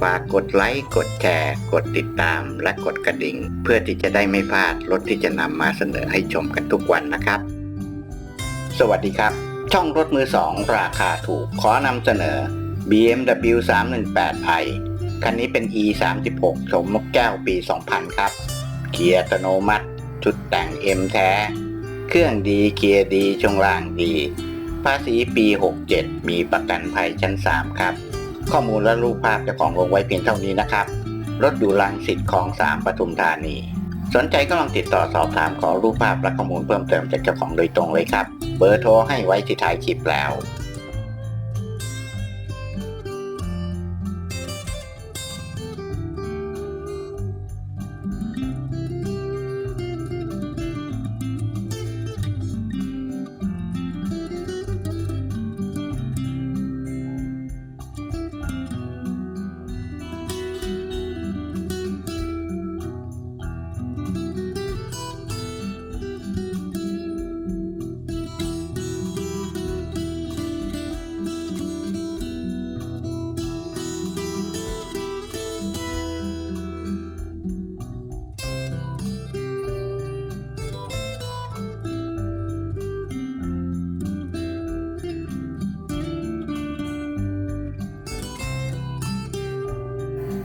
ฝากกดไลค์ กดแชร์ กดติดตาม และกดกระดิ่ง เพื่อที่จะได้ไม่พลาดรถที่จะนำมาเสนอให้ชมกันทุกวันนะครับ สวัสดีครับ ช่องรถมือสองราคาถูกขอนำเสนอ BMW 318i คันนี้เป็น E 3 6ชมนกแก้วปี 2000 ครับ เกียร์อัตโนมัติ ชุดแต่ง M แท้ เครื่องดี เกียร์ดี ช่วงล่างดี ภาษีปี 67 มีประกันภัยชั้น 3 ครับ ข้อมูลและรูปภาพเจ้าของลงไว้เพียงเท่านี้นะครับ รถอยู่ลังสิตคลองสามปทุมธานี สนใจก็ลองติดต่อสอบถามขอรูปภาพและข้อมูลเพิ่มเติมจากเจ้าของโดยตรงเลยครับ เบอร์โทรให้ไว้ที่ท้ายคลิปแล้ว